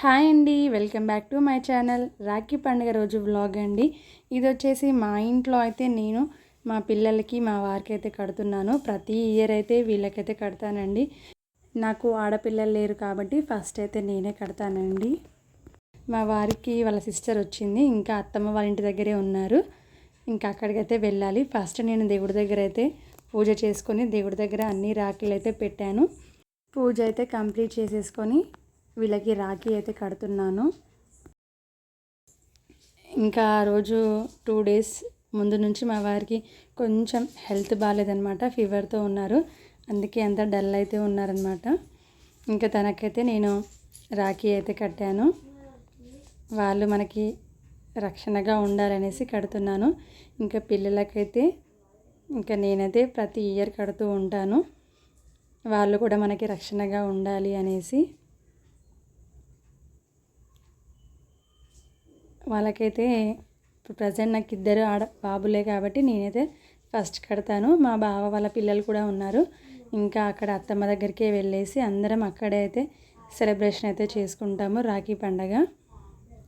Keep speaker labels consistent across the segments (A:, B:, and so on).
A: Hi అండి welcome back to my channel Rakhi పండుగ రోజు వ్లాగ్ అండి. ఇది వచ్చేసి మా ఇంట్లో అయితే నేను మా పిల్లలకి మా వారికి అయితే కడుతున్నాను. ప్రతి ఇయర్ అయితే వీళ్ళకైతే కడతానండి. నాకు ఆడపిల్లలు లేరు కాబట్టి ఫస్ట్ అయితే నేనే కడతానండి. మా వారికి వాళ్ళ సిస్టర్ వచ్చింది. ఇంకా అత్తమ్మ వాళ్ళ ఇంటి దగ్గరే ఉన్నారు. ఇంకా అక్కడికైతే వెళ్ళాలి. ఫస్ట్ నేను దేవుడి దగ్గర అయితే పూజ చేసుకొని దేవుడి దగ్గర అన్ని రాఖీలు అయితే పెట్టాను. పూజ అయితే కంప్లీట్ చేసేసుకొని వీళ్ళకి రాఖీ అయితే కడుతున్నాను. ఇంకా ఆ రోజు టూ డేస్ ముందు నుంచి మా వారికి కొంచెం హెల్త్ బాగాలేదనమాట ఫీవర్తో ఉన్నారు. అందుకే అంత డల్ అయితే ఉన్నారనమాట ఇంకా తనకైతే నేను రాఖీ అయితే కట్టాను. వాళ్ళు మనకి రక్షణగా ఉండాలనేసి కడుతున్నాను. ఇంకా పిల్లలకైతే ఇంకా నేనైతే ప్రతి ఇయర్ కడుతూ ఉంటాను. వాళ్ళు కూడా మనకి రక్షణగా ఉండాలి అనేసి. వాళ్ళకైతే ఇప్పుడు ప్రజెంట్ నాకు ఇద్దరు ఆడ బాబులే కాబట్టి నేనైతే ఫస్ట్ కడతాను. మా బావ వాళ్ళ పిల్లలు కూడా ఉన్నారు. ఇంకా అక్కడ అత్తమ్మ దగ్గరికే వెళ్ళేసి అందరం అక్కడే అయితే సెలబ్రేషన్ అయితే చేసుకుంటాము రాఖీ పండగ.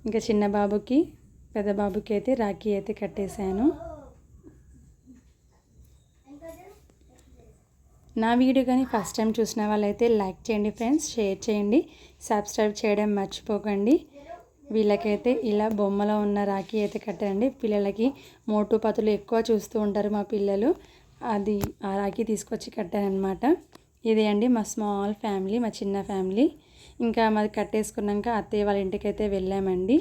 A: ఇంకా చిన్న బాబుకి పెద్ద బాబుకి అయితే రాఖీ అయితే కట్టేశాను. నా వీడియో కానీ ఫస్ట్ టైం చూసిన వాళ్ళైతే లైక్ చేయండి ఫ్రెండ్స్ షేర్ చేయండి సబ్స్క్రైబ్ చేయడం మర్చిపోకండి. వీళ్ళకైతే ఇలా బొమ్మలో ఉన్న రాఖీ అయితే కట్టారండి. పిల్లలకి మోటు పతులు ఎక్కువ చూస్తూ ఉంటారు మా పిల్లలు. అది ఆ రాఖీ తీసుకొచ్చి కట్టారనమాట ఇదే అండి మా స్మాల్ ఫ్యామిలీ మా చిన్న ఫ్యామిలీ. ఇంకా మాది కట్టేసుకున్నాక అత్తయ్య వాళ్ళ ఇంటికైతే వెళ్ళామండి.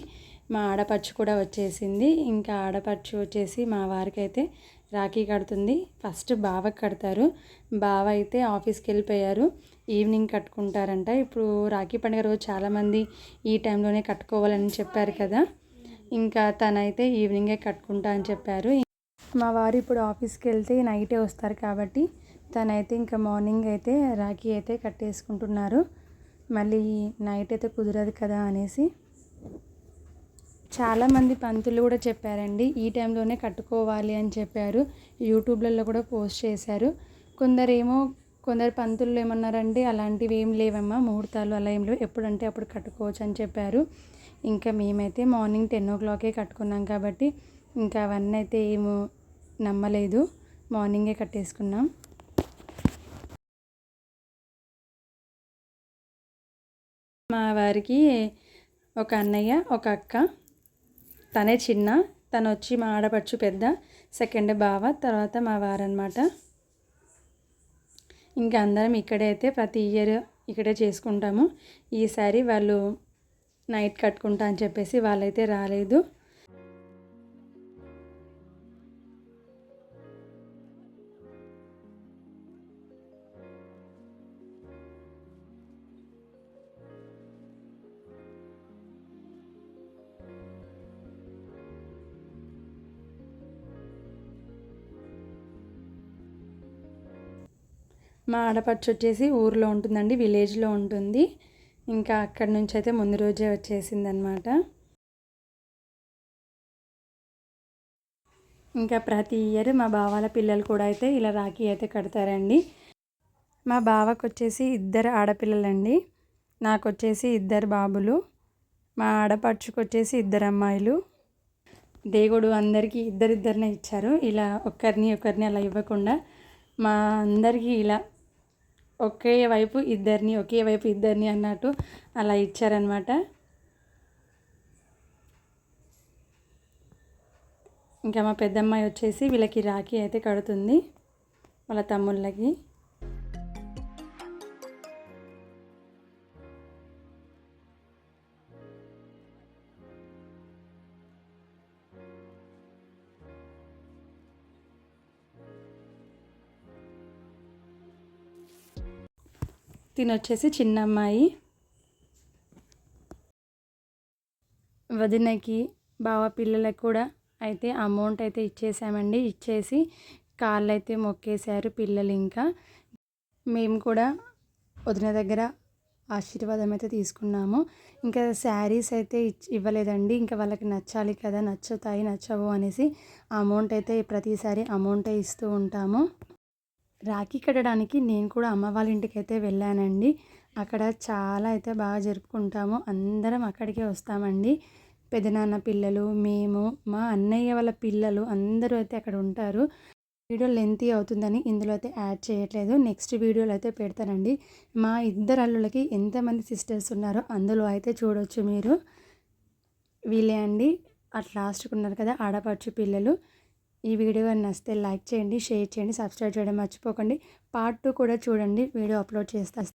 A: మా ఆడపడుచు కూడా వచ్చేసింది. ఇంకా ఆడపడుచు వచ్చేసి మా వారికి అయితే రాఖీ కడుతుంది. ఫస్ట్ బావకి కడతారు. బావ అయితే ఆఫీస్కి వెళ్ళిపోయారు. ఈవినింగ్ కట్టుకుంటారంట. ఇప్పుడు రాఖీ పండుగ రోజు చాలామంది ఈ టైంలోనే కట్టుకోవాలని చెప్పారు కదా. ఇంకా తనైతే ఈవినింగే కట్టుకుంటా అని చెప్పారు. మా వారు ఇప్పుడు ఆఫీస్కి వెళ్తే నైటే వస్తారు కాబట్టి తనైతే ఇంకా మార్నింగ్ అయితే రాఖీ అయితే కట్టేసుకుంటున్నారు. మళ్ళీ నైట్ అయితే కుదరదు కదా అనేసి. చాలామంది పంతులు కూడా చెప్పారండి ఈ టైంలోనే కట్టుకోవాలి అని చెప్పారు. యూట్యూబ్లలో కూడా పోస్ట్ చేశారు. కొందరేమో కొందరు పంతులు ఏమన్నారంటే అలాంటివి ఏం లేవమ్మా ముహూర్తాలు అలా ఏం లేవు ఎప్పుడంటే అప్పుడు కట్టుకోవచ్చు అని చెప్పారు. ఇంకా మేమైతే మార్నింగ్ టెన్ ఓ క్లాకే కట్టుకున్నాం కాబట్టి ఇంకా అవన్నీ అయితే ఏమో నమ్మలేదు. మార్నింగే కట్టేసుకున్నాం. మా వారికి ఒక అన్నయ్య ఒక అక్క. తనే చిన్న తను వచ్చి మా ఆడపడుచు పెద్ద సెకండ్ బావ తర్వాత మా వారనమాట ఇంకా అందరం ఇక్కడే అయితే ప్రతి ఇయర్ ఇక్కడే చేసుకుంటాము. ఈసారి వాళ్ళు నైట్ కట్టుకుంటా అని చెప్పేసి వాళ్ళైతే రాలేదు. మా ఆడపడుచు వచ్చేసి ఊర్లో ఉంటుందండి విలేజ్లో ఉంటుంది. ఇంకా అక్కడి నుంచి అయితే ముందు రోజే వచ్చేసిందనమాట. ఇంకా ప్రతి ఇయర్ మా బావాల పిల్లలు కూడా అయితే ఇలా రాఖీ అయితే కడతారండి. మా బావకు వచ్చేసి ఇద్దరు ఆడపిల్లలండి. నాకు వచ్చేసి ఇద్దరు బాబులు మా ఆడపడుచుకు వచ్చేసి ఇద్దరు అమ్మాయిలు. దేవుడు అందరికీ ఇద్దరిద్దరినే ఇచ్చారు. ఇలా ఒక్కరిని ఒకరిని అలా ఇవ్వకుండా మా అందరికీ ఇలా ఒకే వైపు ఇద్దరిని ఒకే వైపు ఇద్దరిని అన్నట్టు అలా ఇచ్చారనమాట ఇంకా మా పెద్దమ్మాయి వచ్చేసి వీళ్ళకి రాఖీ అయితే కడుతుంది వాళ్ళ తమ్ముళ్ళకి. తినొచ్చేసి చిన్న అమ్మాయి వదినకి బావ పిల్లలకు కూడా అయితే అమౌంట్ అయితే ఇచ్చేసామండి. ఇచ్చేసి కాళ్ళు అయితే మొక్కేశారు పిల్లలు ఇంకా. మేము కూడా వదిన దగ్గర ఆశీర్వాదం అయితే తీసుకున్నాము. ఇంకా శారీస్ అయితే ఇవ్వలేదండి. ఇంకా వాళ్ళకి నచ్చాలి కదా నచ్చుతాయి నచ్చవు అనేసి అమౌంట్ అయితే ప్రతిసారి అమౌంటే ఇస్తూ ఉంటాము. రాఖీ కట్టడానికి నేను కూడా అమ్మ వాళ్ళ ఇంటికి అయితే వెళ్ళానండి. అక్కడ చాలా అయితే బాగా జరుపుకుంటాము. అందరం అక్కడికే వస్తామండి. పెదనాన్న పిల్లలు మేము మా అన్నయ్య వాళ్ళ పిల్లలు అందరూ అయితే అక్కడ ఉంటారు. వీడియో లెంత్ అవుతుందని ఇందులో అయితే యాడ్ చేయట్లేదు. నెక్స్ట్ వీడియోలో అయితే పెడతానండి. మా ఇద్దరు అల్లులకి ఎంతమంది సిస్టర్స్ ఉన్నారో అందులో అయితే చూడొచ్చు మీరు. వీళ్ళే అండి. అట్ లాస్ట్కి ఉన్నారు కదా ఆడపడుచు పిల్లలు. ఈ వీడియో కానీ నచ్చితే లైక్ చేయండి షేర్ చేయండి సబ్స్క్రైబ్ చేయడం మర్చిపోకండి. పార్ట్ టూ కూడా చూడండి వీడియో అప్లోడ్ చేస్తా.